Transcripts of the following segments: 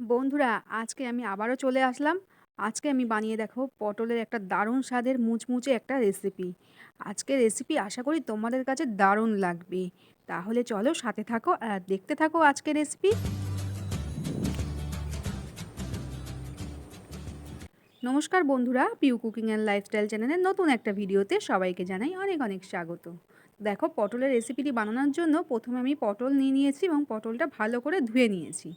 বন্ধুরা, আজকে আমি আবারও চলে আসলাম। আজকে আমি বানিয়ে দেখো পটলের একটা দারুণ স্বাদের মুচমুচে একটা রেসিপি আজকে রেসিপি আশা করি তোমাদের কাছে দারুণ লাগবে। তাহলে চলো সাথে থাকো আর দেখতে থাকো আজকে রেসিপি নমস্কার বন্ধুরা পিউ কুকিং অ্যান্ড লাইফস্টাইল চ্যানেলের নতুন একটা ভিডিওতে সবাইকে জানাই অনেক অনেক স্বাগত। দেখো, পটলের রেসিপিটি বানানোর জন্য প্রথমে আমি পটল নিয়ে নিয়েছি এবং পটলটা ভালো করে ধুয়ে নিয়েছি।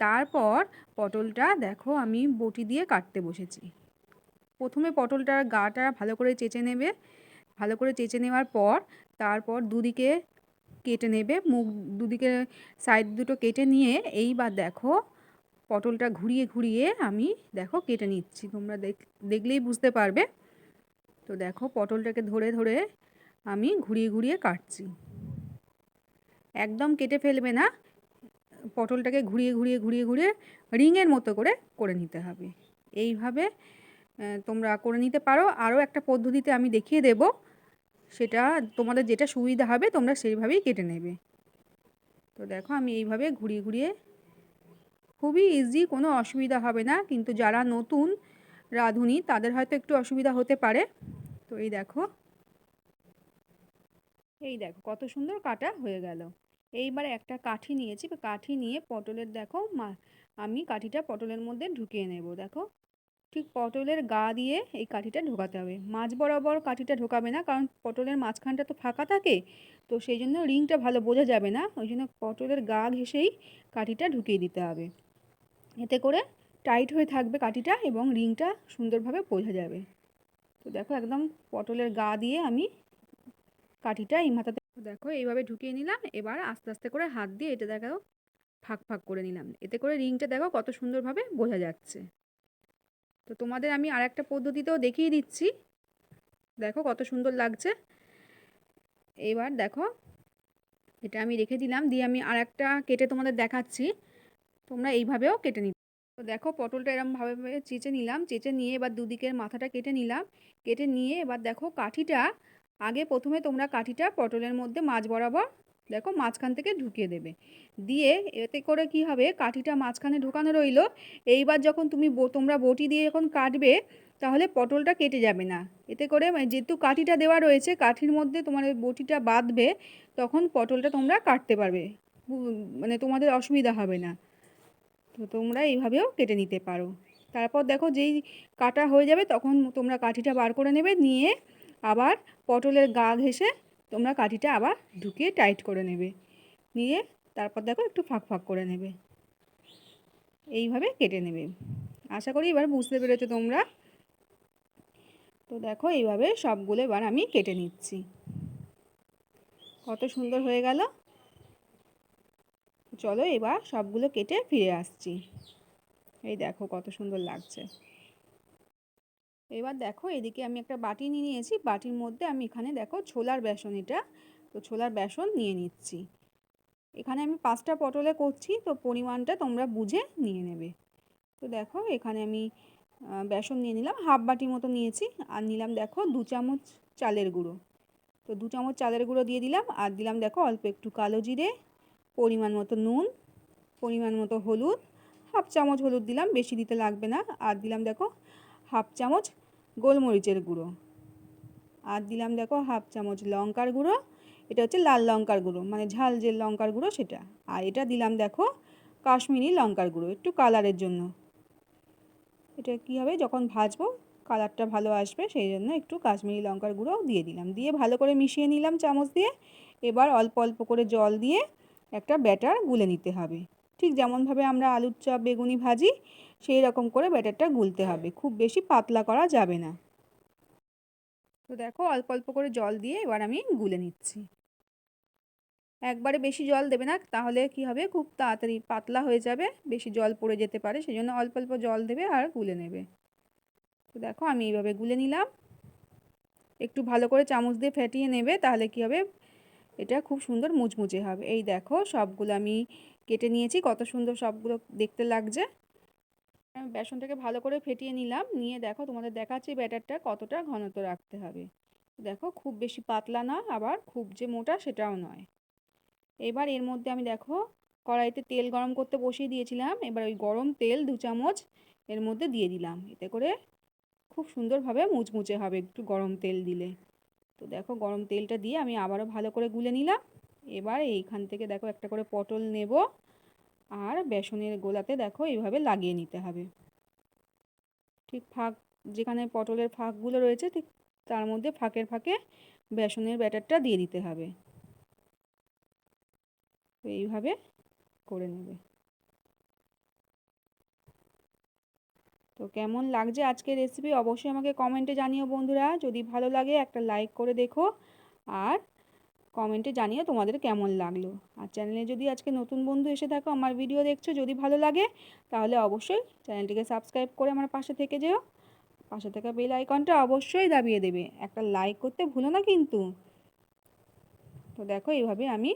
তারপর পটলটা দেখো আমি বটি দিয়ে কাটতে বসেছি। প্রথমে পটলটার গাটা ভালো করে চেঁচে নেবে। ভালো করে চেঁচে নেওয়ার পর তারপর দুদিকে কেটে নেবে। মুখ দুদিকে সাইড দুটো কেটে নিয়ে এইবার দেখো পটলটা ঘুরিয়ে ঘুরিয়ে আমি দেখো কেটে নিচ্ছি। তোমরা দেখলেই বুঝতে পারবে। তো দেখো পটলটাকে ধরে ধরে আমি ঘুরিয়ে ঘুরিয়ে কাটছি। একদম কেটে ফেলবে না। পটলটাকে ঘুরিয়ে ঘুরিয়ে ঘুরিয়ে ঘুরিয়ে রিংয়ের মতো করে করে নিতে হবে। এইভাবে তোমরা করে নিতে পারো। আরও একটা পদ্ধতিতে আমি দেখিয়ে দেব। সেটা তোমাদের যেটা সুবিধা হবে, তোমরা সেইভাবেই কেটে নেবে। তো দেখো, আমি এইভাবে ঘুরিয়ে ঘুরিয়ে খুবই ইজি কোনো অসুবিধা হবে না। কিন্তু যারা নতুন রাঁধুনি, তাদের হয়তো একটু অসুবিধা হতে পারে। তো এই দেখো এই দেখো, কত সুন্দর কাটা হয়ে গেল। এইবার একটা কাঠি নিয়েছি। কাঠি নিয়ে পটলের দেখো আমি কাঠিটা পটলের মধ্যে ঢুকিয়ে নেব, দেখো। ঠিক পটলের গা দিয়ে এই কাঠিটা ঢোকাতে হবে। মাছ বরাবর কাঠিটা ঢোকাবে না, কারণ পটলের মাঝখানটা তো ফাঁকা থাকে, তো সেই জন্য রিংটা ভালো বোঝা যাবে না, ওই জন্য পটলের গা ঘেসেই কাঠিটা ঢুকিয়ে দিতে হবে। এতে করে টাইট হয়ে থাকবে কাঠিটা এবং রিংটা সুন্দরভাবে বোঝা যাবে। তো দেখো একদম পটলের গা দিয়ে আমি কাঠিটা এই মাথাতে দেখো এইভাবে ঢুকিয়ে নিলাম। এবার আস্তে আস্তে করে হাত দিয়ে এটা দেখো ফাঁক ফাঁক করে নিলাম। এতে করে রিংটা দেখো কত সুন্দরভাবে বোঝা যাচ্ছে। তো তোমাদের আমি আর একটা পদ্ধতিতেও দেখিয়ে দিচ্ছি। দেখো কত সুন্দর লাগছে। এবার দেখো এটা আমি রেখে দিলাম। দিয়ে আমি আর একটা কেটে তোমাদের দেখাচ্ছি। তোমরা এইভাবেও কেটে নিতে তো দেখো পটলটা এরমভাবে চেঁচে নিলাম। চেঁচে নিয়ে এবার দুদিকের মাথাটা কেটে নিলাম। কেটে নিয়ে এবার দেখো কাঠিটা আগে প্রথমে তোমরা কাঠিটা পটলের মধ্যে মাছ বরাবর, দেখো, মাঝখান থেকে ঢুকিয়ে দেবে। দিয়ে এতে করে কি হবে? কাঠিটা মাঝখানে ঢোকানো রইল। এইবার যখন তুমি তোমরা বটি দিয়ে যখন কাটবে, তাহলে পটলটা কেটে যাবে না। এতে করে যেহেতু কাঠিটা দেওয়া রয়েছে, কাঠির মধ্যে তোমার বটিটা বাঁধবে, তখন পটলটা তোমরা কাটতে পারবে। মানে তোমাদের অসুবিধা হবে না। তো তোমরা এইভাবেও কেটে নিতে পারো। তারপর দেখো, যেই কাটা হয়ে যাবে, তখন তোমরা কাঠিটা বার করে নেবে, নিয়ে আবার পটলের গা ঘেসে তোমরা কাঠিটা আবার ঢুকিয়ে টাইট করে নেবে। নিয়ে তারপর দেখো একটু ফাঁক ফাঁক করে নেবে। এইভাবে কেটে নেবে। আশা করি এবার বুঝতে পেরেছ তোমরা। তো দেখো এইভাবে সবগুলো এবার আমি কেটে নিচ্ছি। কত সুন্দর হয়ে গেল। চলো এবার সবগুলো কেটে ফিরে আসছি। এই দেখো কত সুন্দর লাগছে। এবার দেখো এদিকে আমি একটা বাটি নিয়ে নিয়েছি। বাটির মধ্যে আমি এখানে দেখো ছোলার বেসন এটা। তো ছোলার বেসন নিয়ে নিচ্ছি। এখানে আমি পাঁচটা পটলে করছি, তো পরিমাণটা তোমরা বুঝে নিয়ে নেবে। তো দেখো এখানে আমি বেসন নিয়ে নিলাম। হাফ বাটি মতো নিয়েছি। আর নিলাম দেখো দু চামচ চালের গুঁড়ো। তো দু চামচ চালের গুঁড়ো দিয়ে দিলাম। আর দিলাম দেখো অল্প একটু কালো জিরে, পরিমাণ মতো নুন, পরিমাণ মতো হলুদ। হাফ চামচ হলুদ দিলাম, বেশি দিতে লাগবে না। আর দিলাম দেখো হাফ চামচ গোলমরিচের গুঁড়ো। আর দিলাম দেখো হাফ চামচ লঙ্কার গুঁড়ো, এটা হচ্ছে লাল লঙ্কার গুঁড়ো মানে ঝাল যে লঙ্কার গুঁড়ো সেটা। আর এটা দিলাম দেখো কাশ্মীরি লঙ্কার গুঁড়ো, একটু কালারের জন্য। এটা কী হবে? যখন ভাজবো, কালারটা ভালো আসবে, সেই জন্য একটু কাশ্মীরি লঙ্কার গুঁড়ো দিয়ে দিলাম। দিয়ে ভালো করে মিশিয়ে নিলাম চামচ দিয়ে। এবার অল্প অল্প করে জল দিয়ে একটা ব্যাটার গুলে নিতে হবে। ঠিক যেমনভাবে আমরা আলুর চপ, বেগুনি ভাজি সেই রকম করে ব্যাটারটা গুলতে হবে। খুব বেশি পাতলা করা যাবে না। তো দেখো অল্প অল্প করে জল দিয়ে এবার আমি গুলে নিচ্ছি। একবারে বেশি জল দেবে না, তাহলে কি হবে? খুব তাড়াতাড়ি পাতলা হয়ে যাবে, বেশি জল পড়ে যেতে পারে সেই জন্য অল্প অল্প জল দেবে আর গুলে নেবে। তো দেখো আমি এইভাবে গুলে নিলাম। একটু ভালো করে চামচ দিয়ে ফেটিয়ে নেবে, তাহলে কি হবে? এটা খুব সুন্দর মুচমুচে হবে। এই দেখো সবগুলো আমি কেটে নিয়েছি, কত সুন্দর সবগুলো দেখতে লাগছে। বেসনটাকে ভালো করে ফেটিয়ে নিলাম। নিয়ে দেখো তোমাদের দেখাচ্ছি ব্যাটারটা কতটা ঘনত্ব রাখতে হবে। দেখো খুব বেশি পাতলা না, আবার খুব যে মোটা সেটাও নয়। এবার এর মধ্যে আমি দেখো কড়াইতে তেল গরম করতে বসিয়ে দিয়েছিলাম। এবার ওই গরম তেল দু চামচ এর মধ্যে দিয়ে দিলাম। এতে করে খুব সুন্দরভাবে মুচমুচে হবে একটু গরম তেল দিলে। তো দেখো গরম তেলটা দিয়ে আমি আবারও ভালো করে গুলে নিলাম। এবার এইখান থেকে দেখো একটা করে পটল নেব। আর বেসনের গোলাতে দেখো এইভাবে লাগিয়ে নিতে হবে। ঠিক ফাঁক, যেখানে পটলের ফাঁকগুলো রয়েছে, ঠিক তার মধ্যে ফাঁকের ফাঁকে বেসনের ব্যাটারটা দিয়ে দিতে হবে। এইভাবে করে নেবে। তো কেমন লাগছে আজকের রেসিপি অবশ্যই আমাকে কমেন্টে জানিও বন্ধুরা। যদি ভালো লাগে একটা লাইক করে দেখো। আর কমেন্টে জানিও তোমাদের কেমন লাগল। আর চ্যানেলে যদি আজকে নতুন বন্ধু এসে থাকো, আমার ভিডিও দেখছ, যদি ভালো লাগে, তাহলে অবশ্যই চ্যানেলটিকে সাবস্ক্রাইব করে আমার পাশে থেকে যেও। পাশে থাকা বেল আইকনটা অবশ্যই দাবিয়ে দেবে। একটা লাইক করতে ভুলো না কিন্তু। তো দেখো, এইভাবে আমি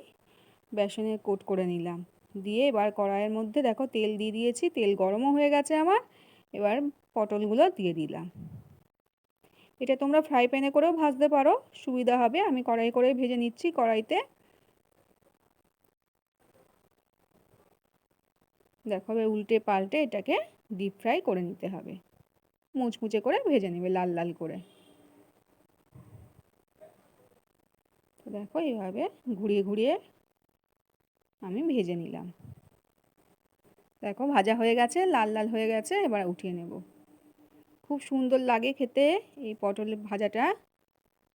বেসনের কোট করে নিলাম। দিয়ে এবার কড়াইয়ের মধ্যে দেখো তেল দিয়ে দিয়েছি, তেল গরমও হয়ে গেছে আমার। এবার পটলগুলো দিয়ে দিলাম। এটা তোমরা ফ্রাই প্যানে করেও ভাজতে পারো, সুবিধা হবে। আমি কড়াই করে ভেজে নিচ্ছি কড়াইতে। দেখো উল্টে পাল্টে এটাকে ডিপ ফ্রাই করে নিতে হবে। মুচমুচে করে ভেজে নেবে, লাল লাল করে। তো দেখো এইভাবে ঘুরিয়ে ঘুরিয়ে আমি ভেজে নিলাম। দেখো ভাজা হয়ে গেছে, লাল লাল হয়ে গেছে, এবার উঠিয়ে নেব। খুব সুন্দর লাগে খেতে এই পটলের ভাজাটা।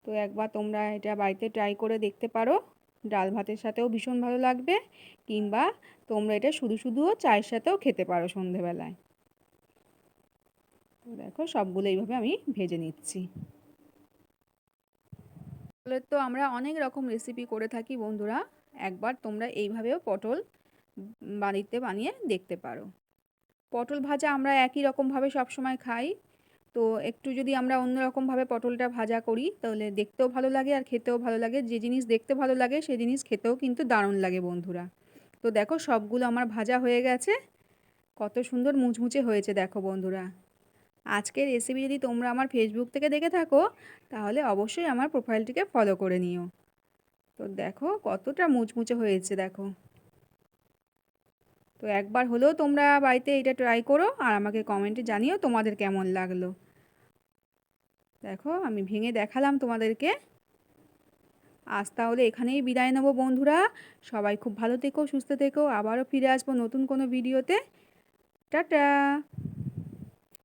তো একবার তোমরা এটা বাড়িতে ট্রাই করে দেখতে পারো। ডাল ভাতের সাথেও ভীষণ ভালো লাগবে কিংবা তোমরা এটা শুধু শুধুও চায়ের সাথেও খেতে পারো সন্ধেবেলায়। তো দেখো সবগুলো এইভাবে আমি ভেজে নিচ্ছি। পটলের তো আমরা অনেক রকম রেসিপি করে থাকি বন্ধুরা। একবার তোমরা এইভাবেও পটল বাড়িতে বানিয়ে দেখতে পারো। পটল ভাজা আমরা একই রকমভাবে সবসময় খাই। তো একটু যদি আমরা অন্যরকমভাবে পটলটা ভাজা করি, তাহলে দেখতেও ভালো লাগে আর খেতেও ভালো লাগে। যে জিনিস দেখতে ভালো লাগে, সে জিনিস খেতেও কিন্তু দারুণ লাগে বন্ধুরা। তো দেখো সবগুলো আমার ভাজা হয়ে গেছে। কত সুন্দর মুচমুচে হয়েছে দেখো বন্ধুরা। আজকের রেসিপি যদি তোমরা আমার ফেসবুক থেকে দেখে থাকো, তাহলে অবশ্যই আমার প্রোফাইলটিকে ফলো করে নিও। তো দেখো কতটা মুচমুচে হয়েছে দেখো। তো একবার হলেও তোমরা বাড়িতে এটা ট্রাই করো আর আমাকে কমেন্টে জানিও তোমাদের কেমন লাগল। দেখো, আমি ভেঙে দেখালাম তোমাদেরকে। আজ তাহলে এখানেই বিদায় নেব বন্ধুরা। সবাই খুব ভালো থেকো, সুস্থ থেকো। আবারও ফিরে আসব নতুন কোনো ভিডিওতে। টাটা!